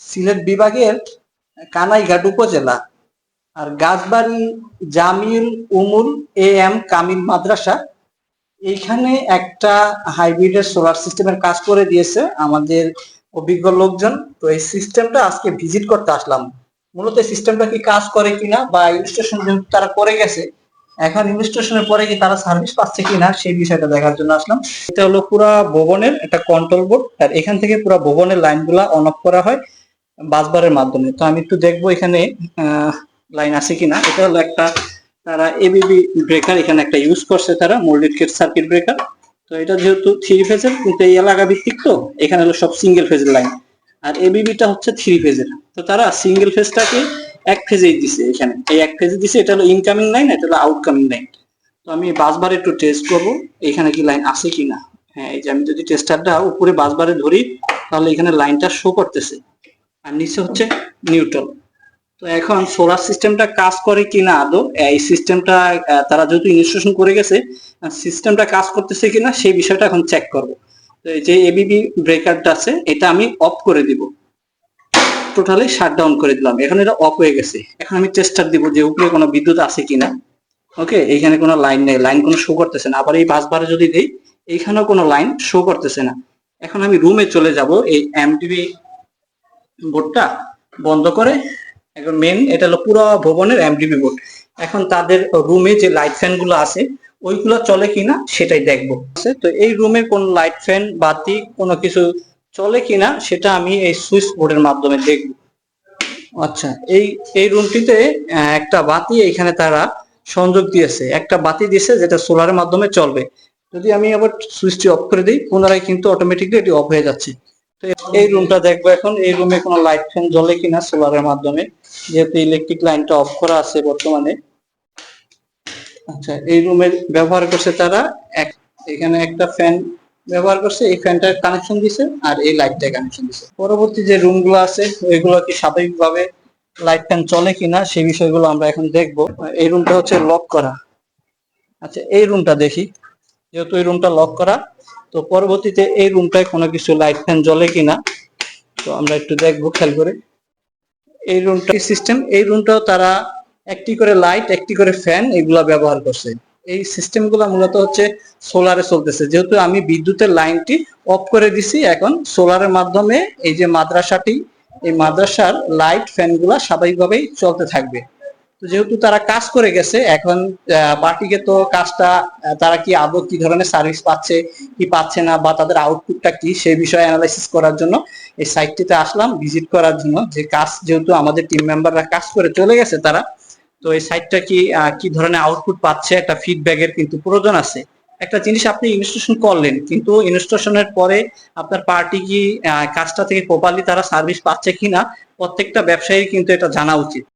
সিলেট বিভাগের কানাইঘাট উপজেলা। আর গাছবাড়ি জামিল উমুল এ এম কামিল মাদ্রাসা। এইখানে একটা হাইব্রিডের সোলার সিস্টেমের কাজ করে দিয়েছে আমাদের অভিজ্ঞ লোকজন। তো এই সিস্টেমটা আজকে ভিজিট করতে আসলাম। মূলত এই সিস্টেমটা কি কাজ করে কিনা বা ইনস্টলেশন যেহেতু তারা করে গেছে, এখন ইনস্টলেশনের পরে কি তারা সার্ভিস পাচ্ছে কিনা সেই বিষয়টা দেখার জন্য আসলাম। এটা হলো পুরা ভবনের একটা কন্ট্রোল বোর্ড আর এখান থেকে পুরা ভবনের লাইনগুলা অন অফ করা হয়। বাসবারের মাধ্যমে। তো আমি একটু দেখব এখানে লাইন আছে কিনা। এটা হলো একটা, তারা এবিবি ব্রেকার এখানে একটা ইউজ করছে তারা মোল্ডেড কেট সার্কিট ব্রেকার তো এটা যেহেতু থ্রি ফেজের কিন্তু এই এলাকা ভিত্তিক তো, এখানে হলো সব সিঙ্গেল ফেজের লাইন আর এবিবিটা হচ্ছে থ্রি ফেজের তো তারা সিঙ্গেল ফেজটাকে এক ফেজেই দিছে এখানে। এই এক ফেজে দিছে, এটা হলো ইনকামিং লাইন এটা হলো আউটকামিং লাইন তো আমি বাসবার একটু টেস্ট করব, এখানে কি লাইন আছে কিনা। হ্যাঁ এই যে আমি যদি টেস্টারটা উপরে বাসবারে ধরি, তাহলে এখানে লাইনটা শো করতেছে। আর নিচে হচ্ছে নিউট্রাল তো এখন সোলার সিস্টেমটা কাজ করে কিনা আদৌ? এই সিস্টেমটা তারা যেহেতু ইনস্টলেশন করে গেছে সিস্টেমটা কাজ করতেছে কিনা সেই বিষয়টা এখন চেক করব। তো এই যে এবিবি ব্রেকারটা আছে, এটা আমি অফ করে দিব। টোটালি শাট ডাউন করে দিলাম। এখন এটা অফ হয়ে গেছে। এখন আমি টেস্টার দিব যে উপরে কোনো বিদ্যুৎ আছে কিনা। ওকে এইখানে কোনো লাইন নেই। লাইন কোনো শো করতেছে না। আবার এই বাসবারে যদি দেই, এইখানেও কোনো লাইন শো করতেছে না। এখন আমি রুমে চলে যাব, এই এমটিভি বোর্ডটা বন্ধ করে। এখন মেন এটা হলো পুরো ভবনের এমডিবি বোর্ড এখন তাদের রুমে যে লাইট ফ্যানগুলো আছে, ওইগুলো চলে কিনা সেটাই দেখব। তো এই রুমে কোন লাইট ফ্যান বাতি কোনো কিছু চলে কিনা সেটা আমি এই সুইচ বোর্ডের মাধ্যমে দেখব। আচ্ছা এই এই রুমটিতে একটা বাতি এখানে তারা সংযোগ দিয়েছে। একটা বাতি দিয়েছে যেটা সোলারের মাধ্যমে চলবে। যদি আমি আবার সুইচটি অফ করে দিই, পুনরায় কিন্তু অটোমেটিকলি এটি অফ হয়ে যাচ্ছে। এই রুমটা দেখব এখন। এই রুমে কোনো লাইট ফ্যান জ্বলে কিনা সোলারের মাধ্যমে। যেহেতু ইলেকট্রিক লাইনটা অফ করা আছে বর্তমানে। আচ্ছা এই রুমের ব্যবহার করছে তারা। এক, এখানে একটা ফ্যান ব্যবহার করছে। এই ফ্যানটার কানেকশন দিছে আর এই লাইটটা কানেকশন দিছে। পরবর্তী যে রুমগুলো আছে ওইগুলো কি স্বাভাবিকভাবে লাইট ফ্যান চলে কিনা সেই বিষয়গুলো আমরা এখন দেখব। এই রুমটা হচ্ছে লক করা। আচ্ছা এই রুমটা দেখি। যেহেতু এই রুমটা লক করা, তো পরবর্তীতে এই রুমটায় কোনো কিছু লাইট ফ্যান জ্বলে কিনা, তো আমরা একটু দেখব, খেয়াল করে। এই রুমটা সিস্টেম এই রুমটাও তারা একটি করে লাইট একটি করে ফ্যান এগুলা ব্যবহার করছে। এই সিস্টেমগুলা মূলত হচ্ছে সোলারে চলতেছে। যেহেতু আমি বিদ্যুতের লাইনটি অফ করে দিছি, এখন সোলারের মাধ্যমে এই যে মাদ্রাসাটি, এই মাদ্রাসার লাইট ফ্যানগুলা স্বাভাবিকভাবেই চলতে থাকবে। তো যেহেতু তারা কাজ করে গেছে, এখন বাটিকে তো কাজটা তারা কি আদৌ কি ধরনের সার্ভিস পাচ্ছে, কি পাচ্ছে না, বা তাদের আউটপুটটা কি সেই বিষয়ে অ্যানালাইসিস করার জন্য এই সাইটটিতে আসলাম ভিজিট করার জন্য। যে কাজ, যেহেতু আমাদের টিম মেম্বাররা কাজ করে চলে গেছে তারা, তো এই সাইটটা কি কি ধরনের আউটপুট পাচ্ছে, একটা ফিডব্যাকের কিন্তু প্রয়োজন আছে। একটা জিনিস আপনি ইনস্টলেশন করলেন, কিন্তু ইনস্টলেশনের পরে আপনার পার্টি কি কাজটা থেকে প্রপারলি তারা সার্ভিস পাচ্ছে কিনা, প্রত্যেকটা ব্যবসায়ী কিন্তু এটা জানা উচিত।